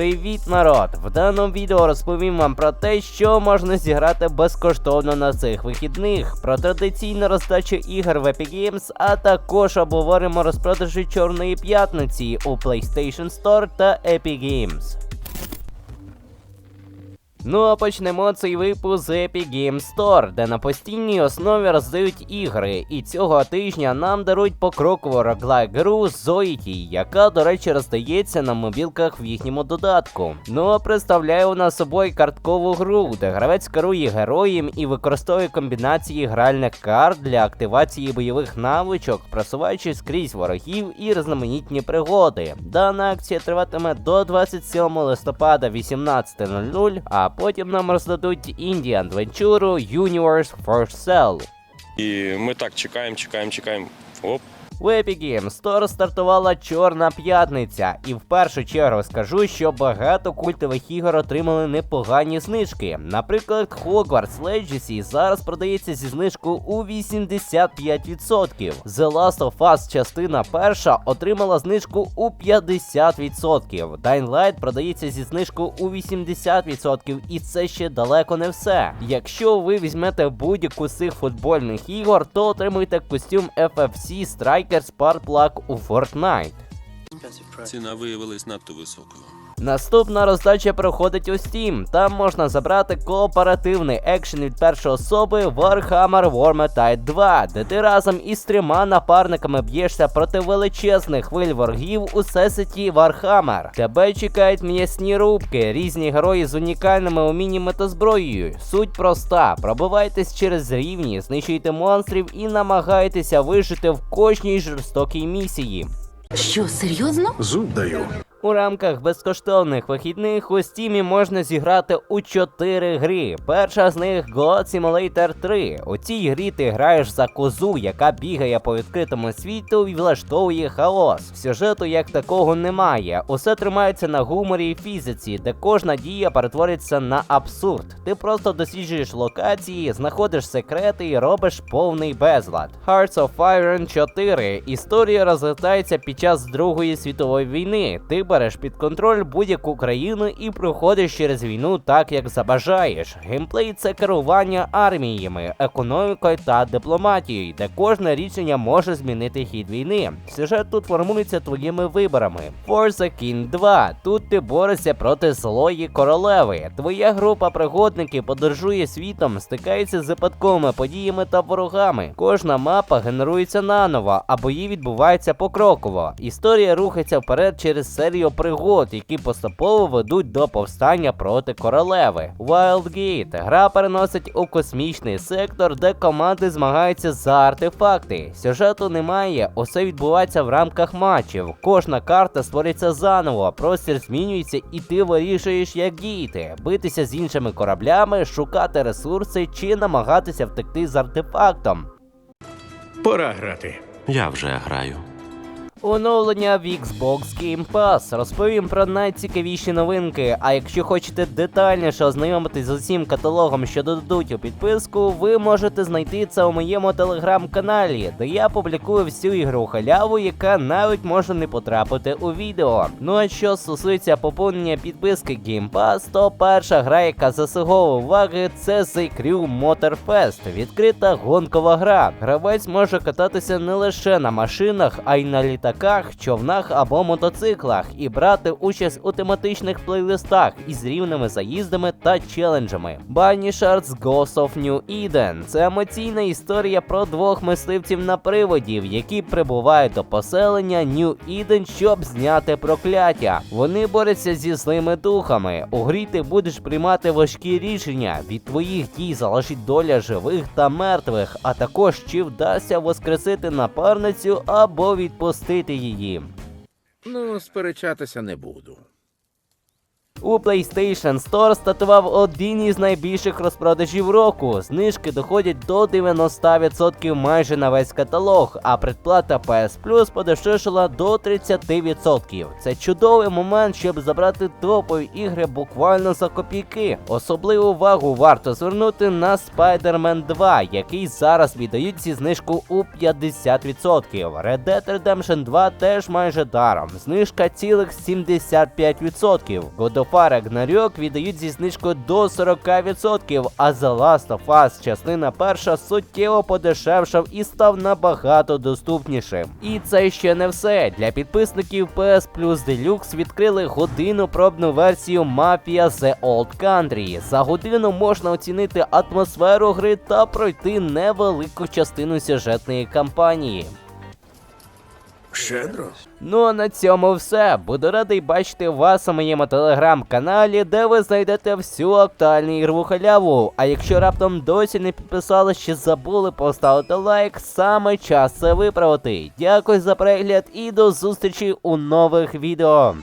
Привіт, народ! В даному відео розповім вам про те, що можна зіграти безкоштовно на цих вихідних, про традиційну роздачу ігор в Epic Games, а також обговоримо розпродажі Чорної п'ятниці у PlayStation Store та Epic Games. Ну а почнемо цей випуск з Epic Games Store, де на постійній основі роздають ігри. І цього тижня нам дарують покрокову роглайк гру Zoiті, яка, до речі, роздається на мобілках в їхньому додатку. Ну а представляє вона собою карткову гру, де гравець керує героєм і використовує комбінації гральних карт для активації бойових навичок, просуваючись крізь ворогів і різноманітні пригоди. Дана акція триватиме до 27 листопада 18.00, а потім нам роздадуть Indian Venture Universe for Sale. І ми так чекаємо, чекаємо, чекаємо. Оп. У Epic Games Store стартувала Чорна п'ятниця, і в першу чергу скажу, що багато культових ігор отримали непогані знижки. Наприклад, Hogwarts Legacy зараз продається зі знижкою у 85%. The Last of Us частина перша отримала знижку у 50%. Dying Light продається зі знижкою у 80%, і це ще далеко не все. Якщо ви візьмете будь-яку з цих футбольних ігор, то отримуєте костюм FFC Strikers Part Plug у Fortnite. Ціна виявилась надто високою. Наступна роздача проходить у Steam. Там можна забрати кооперативний екшен від першої особи Warhammer Vermintide 2, де ти разом із трьома напарниками б'єшся проти величезних хвиль ворогів у сесеті Warhammer. Тебе чекають м'ясні рубки, різні герої з унікальними уміннями та зброєю. Суть проста: пробивайтесь через рівні, знищуйте монстрів і намагайтеся вижити в кожній жорстокій місії. Що, серйозно? Зуб даю. У рамках безкоштовних вихідних у стімі можна зіграти у 4 гри. Перша з них God Simulator 3. У цій грі ти граєш за козу, яка бігає по відкритому світу і влаштовує хаос. Сюжету як такого немає. Усе тримається на гуморі і фізиці, де кожна дія перетвориться на абсурд. Ти просто досліджуєш локації, знаходиш секрети і робиш повний безлад. Hearts of Iron 4. Історія розгортається під час Другої світової війни. Ти береш під контроль будь-яку країну і проходиш через війну так, як забажаєш. Геймплей це керування арміями, економікою та дипломатією, де кожне рішення може змінити хід війни. Сюжет тут формується твоїми виборами. Forza King 2. Тут ти борешся проти злої королеви. Твоя група пригодників подорожує світом, стикається з випадковими подіями та ворогами. Кожна мапа генерується наново, а бої відбуваються покроково. Історія рухається вперед через серію пригод, які поступово ведуть до повстання проти королеви. Wildgate. Гра переносить у космічний сектор, де команди змагаються за артефакти. Сюжету немає, усе відбувається в рамках матчів. Кожна карта створюється заново, простір змінюється, і ти вирішуєш, як діяти, битися з іншими кораблями, шукати ресурси чи намагатися втекти з артефактом. Пора грати. Я вже граю. Оновлення в Xbox Game Pass. Розповім про найцікавіші новинки. А якщо хочете детальніше ознайомитись з усім каталогом, що додадуть у підписку, ви можете знайти це у моєму телеграм-каналі, де я публікую всю ігру халяву, яка навіть може не потрапити у відео. Ну а що стосується поповнення підписки Game Pass, то перша гра, яка заслуговує уваги, це The Crew Motorfest. Відкрита гонкова гра. Гравець може кататися не лише на машинах, а й на літаках, човнах або мотоциклах і брати участь у тематичних плейлистах із рівними заїздами та челенджами. Bunny Shards Ghost of New Eden – це емоційна історія про двох мисливців на приводів, які прибувають до поселення New Eden, щоб зняти прокляття. Вони борються зі злими духами. У грі ти будеш приймати важкі рішення. Від твоїх дій залежить доля живих та мертвих, а також чи вдасться воскресити напарницю або відпустити її. Ну, сперечатися не буду. У PlayStation Store стартував один із найбільших розпродажів року. Знижки доходять до 90% майже на весь каталог, а предплата PS Plus подешевшила до 30%. Це чудовий момент, щоб забрати топові ігри буквально за копійки. Особливу увагу варто звернути на Spider-Man 2, який зараз віддають зі знижку у 50%. Red Dead Redemption 2 теж майже даром. Знижка цілих 75%. God of War Ragnarok віддають зі знижкою до 40%, а The Last of Us частина перша суттєво подешевшав і став набагато доступнішим. І це ще не все. Для підписників PS Plus Deluxe відкрили годину пробну версію Mafia The Old Country. За годину можна оцінити атмосферу гри та пройти невелику частину сюжетної кампанії. Щедро. Ну а на цьому все. Буду радий бачити вас у моєму телеграм-каналі, де ви знайдете всю актуальну ігрову халяву. А якщо раптом досі не підписалися, чи забули, поставити лайк, саме час це виправити. Дякую за перегляд і до зустрічі у нових відео.